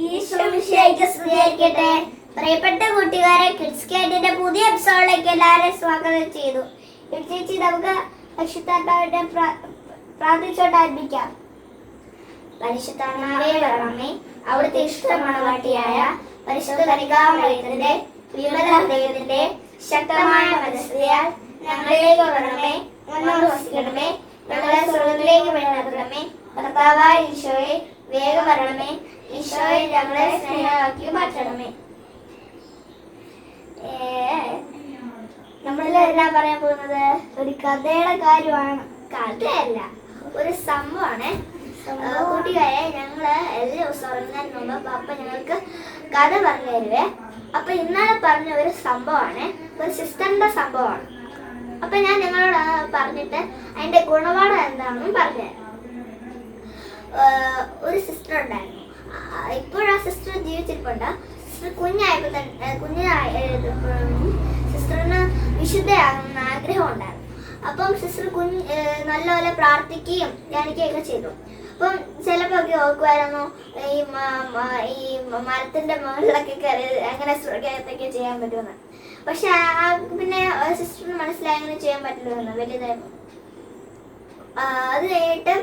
സ്തുതിയായിരിക്കട്ടെ പ്രിയപ്പെട്ട കൂട്ടുകാരെ കിഡ്സ് കേട്ടിന്റെ പുതിയ എപ്പിസോഡിലേക്ക് എല്ലാവരെയും സ്വാഗതം ചെയ്തു. ചേച്ചി നമുക്ക് പ്ര- പ്രാർത്ഥിച്ചോട്ട് ആരംഭിക്കാം. പരിശുദ്ധാത്മാവേ വരണമേ. അവിടുത്തെ ഇഷ്ടമണവാട്ടിയായ പരിശുദ്ധ കനികാമയത്തിന്റെ വിമല ഹൃദയത്തിന്റെ ശക്തമായ മനസ്സിലാൽ ഞങ്ങളിലേക്ക് വരണമേ. വന്നു വസിക്കണമേ. ഞങ്ങളെ സ്വർഗത്തിലേക്ക് വരണമേ. കർത്താവായ ഈശോയെ വേഗം വരണമേ ഈശോയെ ഞങ്ങളെ സ്നേഹമാക്കി മാറ്റണമേ. നമ്മളെല്ലാം പറയാൻ പോകുന്നത്? ഒരു കഥയുടെ കാര്യമാണ്. കഥയല്ല ഒരു സംഭവമാണ്. കൂട്ടുകാരെ ഞങ്ങൾ എല്ലാ ദിവസവും ഉറങ്ങുന്നതിന് മുമ്പ് പപ്പ ഞങ്ങൾക്ക് കഥ പറഞ്ഞു തരുവേ. അപ്പൊ ഇന്നലെ പറഞ്ഞ ഒരു സംഭവമാണ്. ഒരു സിസ്റ്ററിന്റെ സംഭവമാണ്. അപ്പൊ ഞാൻ നിങ്ങളോട് പറഞ്ഞിട്ട് അതിന്റെ ഗുണപാഠം എന്താണെന്നും പറഞ്ഞുതരാം ഒരു സിസ്റ്റർ ഉണ്ടായിരുന്നു ഇപ്പോഴും ആ സിസ്റ്റർ ജീവിച്ചിരിപ്പുണ്ട്. സിസ്റ്റർ കുഞ്ഞായപ്പോൾ തന്നെ കുഞ്ഞായപ്പോഴും സിസ്റ്ററിന് വിശുദ്ധയാകുന്ന ആഗ്രഹം ഉണ്ടായിരുന്നു അപ്പം സിസ്റ്റർ കുഞ്ഞ് നല്ലപോലെ പ്രാർത്ഥിക്കുകയും ധ്യാനിക്കുകയൊക്കെ ചെയ്തു. അപ്പം ചിലപ്പോൾ ഒക്കെ ഓർക്കുമായിരുന്നു ഈ ഈ മരത്തിന്റെ മുകളിലൊക്കെ കയറി അങ്ങനെ സ്വർഗത്തൊക്കെ ചെയ്യാൻ പറ്റുമെന്ന്. പക്ഷെ പിന്നെ സിസ്റ്ററിന് മനസ്സിലായി അങ്ങനെ ചെയ്യാൻ പറ്റില്ലെന്ന് വലിയതായിരുന്നു അത് കഴിഞ്ഞിട്ട്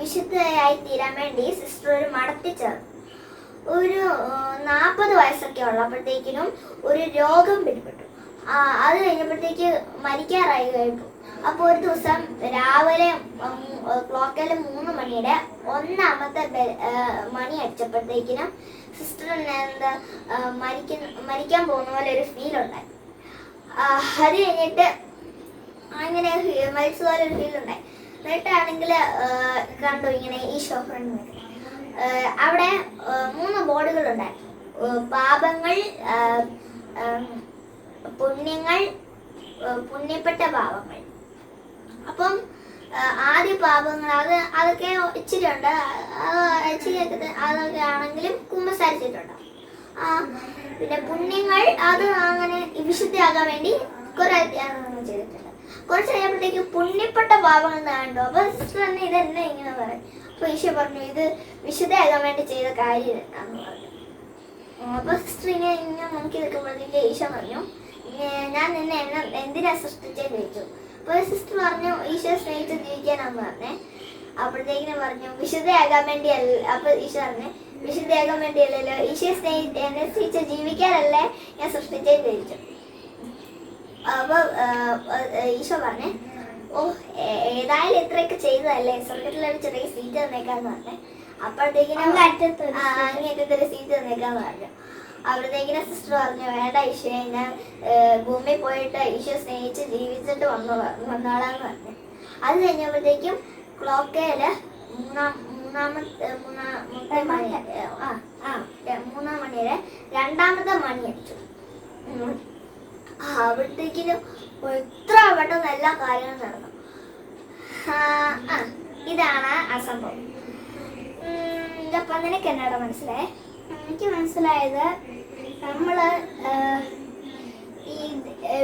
വിശുദ്ധയായി തീരാൻ വേണ്ടി സിസ്റ്റർ ഒരു മടത്തി ചേർന്നു ഒരു നാൽപ്പത് വയസ്സൊക്കെ ഉള്ളപ്പോഴത്തേക്കിനും ഒരു രോഗം പിടിപെട്ടു. അത് കഴിഞ്ഞപ്പോഴത്തേക്ക് മരിക്കാറായി കഴിഞ്ഞു. അപ്പോൾ ഒരു ദിവസം രാവിലെ ക്ലോക്കിൽ മൂന്ന് മണിയുടെ ഒന്നാമത്തെ മണി അടിച്ചപ്പോഴത്തേക്കിനും സിസ്റ്ററിന് എന്താ മരിക്കുന്ന മരിക്കാൻ പോകുന്ന പോലെ ഒരു ഫീൽ ഉണ്ടായി. അത് കഴിഞ്ഞിട്ട് അങ്ങനെ മരിച്ചതുപോലെ മരിച്ച പോലെ ഒരു ഫീൽ ഉണ്ടായി. എന്നിട്ടാണെങ്കിൽ കണ്ടു ഇങ്ങനെ ഈ ഷോഫറിന് അവിടെ മൂന്ന് ബോർഡുകൾ ഉണ്ടായിരുന്നു പാപങ്ങൾ പുണ്യങ്ങൾ പുണ്യപ്പെട്ട പാപങ്ങൾ. അപ്പം ആദ്യ പാപങ്ങൾ അത് അതൊക്കെ ഇച്ചിരി ഉണ്ട്. ഇച്ചിരി ഒക്കെ അതൊക്കെ ആണെങ്കിലും കുമ്പസാരിച്ചിട്ടുണ്ട്. പിന്നെ പുണ്യങ്ങൾ അത് അങ്ങനെ വിശുദ്ധിയാകാൻ വേണ്ടി കുറെ ചെയ്തിട്ടുണ്ട്. കുറച്ച് കഴിയുമ്പോഴത്തേക്ക് പുണ്യപ്പെട്ട പാപങ്ങൾ എന്നാണ്ടോ അപ്പൊ സിസ്റ്റർ തന്നെ ഇതെന്നെ ഇങ്ങനെ പറയും. അപ്പൊ ഈശോ പറഞ്ഞു ഇത് വിശുദ്ധയാകാൻ വേണ്ടി ചെയ്ത കാര്യം എന്ന് പറഞ്ഞു. അപ്പൊ സിസ്റ്റർ ഇങ്ങനെ ഇങ്ങനെ നോക്കി നിൽക്കുമ്പോഴത്തേക്ക് ഈശോ പറഞ്ഞു "ഏ, ഞാൻ നിന്നെ എന്നെ എന്തിനാ സൃഷ്ടിച്ചേന്ന് ചോദിച്ചു അപ്പൊ സിസ്റ്റർ പറഞ്ഞു ഈശോ സ്നേഹിച്ച് ജീവിക്കാനാന്ന് പറഞ്ഞേ. അപ്പോഴത്തേക്കിനും പറഞ്ഞു വിശുദ്ധയാകാൻ വേണ്ടി അല്ല അപ്പൊ ഈശോ പറഞ്ഞു വിശുദ്ധയാകാൻ വേണ്ടിയല്ലല്ലോ ഈശോ സ്നേഹി എന്നെ സ്നേഹിച്ച് ജീവിക്കാനല്ലേ ഞാൻ സൃഷ്ടിച്ചേന്ന് ചോദിച്ചു അപ്പൊ ആ, ആ, ഈശോ പറഞ്ഞേ ഓ ഏതായാലും ഇത്രയൊക്കെ ചെയ്തതല്ലേ? സ്വർഗത്തിലൊരു ചെറിയ സീറ്റ് തന്നേക്കാന്ന് പറഞ്ഞേ. അപ്പോഴത്തേക്കിനും അങ്ങേറ്റത്തെ ഒരു സീറ്റ് തന്നേക്കാന്ന് പറഞ്ഞു. അവിടത്തേക്കിനെ സിസ്റ്റർ പറഞ്ഞു വേണ്ട ഈശോയെ ഞാൻ ഭൂമി ഭൂമിയിൽ പോയിട്ട് ഈശോ സ്നേഹിച്ച് ജീവിച്ചിട്ട് വന്നു വന്നോളാന്ന് പറഞ്ഞു. അത് കഴിഞ്ഞപ്പോഴത്തേക്കും ക്ലോക്കയിൽ മൂന്നാം മൂന്നാമത്തെ മൂന്നാമത്തെ മണി ആ മൂന്നാം മണിയുടെ രണ്ടാമത്തെ മണി അടിച്ചു. ഉം. അവിടത്തേക്കിനും എത്ര പെട്ടെന്ന് എല്ലാ കാര്യങ്ങളും നടന്നു. ഇതാണ് ആ സംഭവം. ഉം, അപ്പൊ നിനക്ക് എന്നാടാ മനസ്സിലായേ? എനിക്ക് മനസ്സിലായത് നമ്മൾ ഈ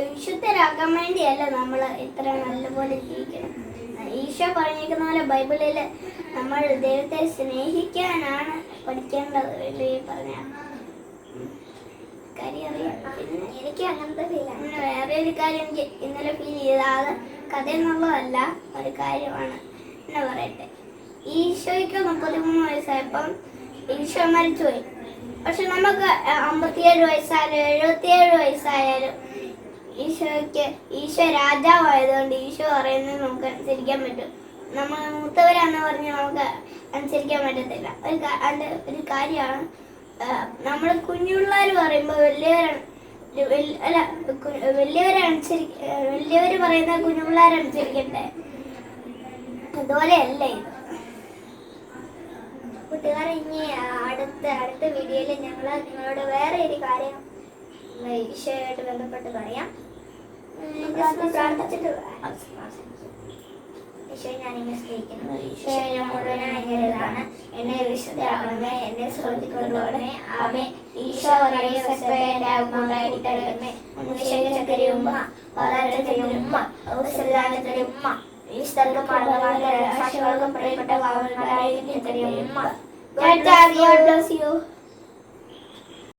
വിശുദ്ധരാക്കാൻ വേണ്ടിയല്ല നമ്മൾ ഇത്ര നല്ലപോലെ ജീവിക്കണം. ഈശോ പറഞ്ഞിരിക്കുന്ന പോലെ ബൈബിളിൽ നമ്മൾ ദൈവത്തെ സ്നേഹിക്കാനാണ് പഠിക്കേണ്ടത് വലിയ പറഞ്ഞ കാര്യം അറിയാം പിന്നെ എനിക്ക് അങ്ങനത്തെ ഫീലാണ് പിന്നെ വേറെ ഒരു കാര്യം ഇന്നലെ ഫീൽ ചെയ്ത അത് കഥ എന്നുള്ളതല്ല ഒരു കാര്യമാണ്. എന്നെ പറയട്ടെ? ഈശോയ്ക്ക് മുപ്പത്തിമൂന്ന് വയസ്സായപ്പം ഈശോ മരിച്ചുപോയി. പക്ഷെ നമുക്ക് അമ്പത്തിയേഴ് വയസ്സായാലും എഴുപത്തിയേഴ് വയസ്സായാലും ഈശോയ്ക്ക് ഈശോ രാജാവായതുകൊണ്ട് ഈശോ പറയുന്നത് നമുക്ക് അനുസരിക്കാൻ പറ്റും. നമ്മൾ മൂത്തവരാന്ന് പറഞ്ഞ് നമുക്ക് അനുസരിക്കാൻ പറ്റത്തില്ല. ഒരു ഒരു കാര്യമാണ്. നമ്മൾ കുഞ്ഞുള്ളവർ പറയുമ്പോൾ വലിയവരാണ് അല്ല വലിയവരനുസരി വലിയവർ പറയുന്ന കുഞ്ഞുപിള്ളേരനുസരിക്കട്ടെ അതുപോലെയല്ല? ഇത് കൂട്ടുകാരെ ഇനി അടുത്ത അടുത്ത വീഡിയോയിൽ ഞങ്ങൾ നിങ്ങളോട് വേറെ ഒരു കാര്യം വിഷയമായിട്ട് ബന്ധപ്പെട്ട് പറയാം. പ്രാർത്ഥിച്ചിട്ട്. ഈശോയെ ഇങ്ങനെ സ്നേഹിക്കുന്നു. ഈശോയെ ഞാൻ മുഴുവനായി എഴുതാണ് എന്നെ വിശുദ്ധരാകണമേ എന്നെ ശ്രദ്ധിക്കൊണ്ടോടമേ ആമേ ഈശോ ഉണ്ടായിട്ടേ ചക്കരിയുമ്മ ഉമ്മ ഉമ്മ ഈ സ്ഥലത്ത് സാക്ഷികൾക്കും പ്രിയപ്പെട്ട പാവങ്ങളായിരിക്കും ഉമ്മ. God.